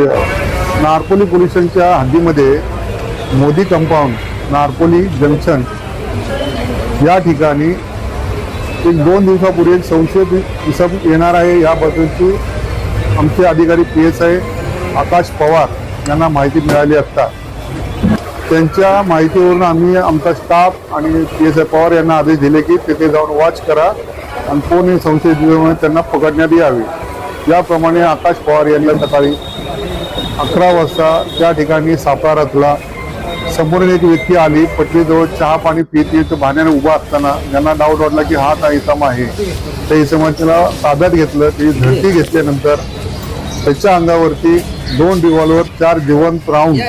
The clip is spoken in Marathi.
नारपोली पोलिसांच्या हद्दीमध्ये मोदी कंपाऊंड नारपोली जंक्शन या ठिकाणी एक दोन दिवसापूर्वी एक संशयित इसम येणार आहे. याबद्दलची आमचे अधिकारी P S I Akash Pawar यांना माहिती मिळाली असता. त्यांच्या माहितीवरून आम्ही आमचा स्टाफ आणि पी एस आय पवार यांना आदेश दिले की तिथे जाऊन वॉच करा आणि कोण हे संशयित त्यांना पकडण्यात यावे. याप्रमाणे आकाश पवार यांनी सकाळी अकरा वाजता त्या ठिकाणी सापळा रचला समोरून एक व्यक्ती आली. पटलीजवळ चहा पाणी पित येत भाण्याने उभा असताना ज्यांना डाऊट वाटला की हा हा इसम आहे. त्या इसमाला ताब्यात घेतलं. ती धरती घेतल्यानंतर त्याच्या अंगावरती दोन रिव्हॉल्वर चार जिवंत राऊंड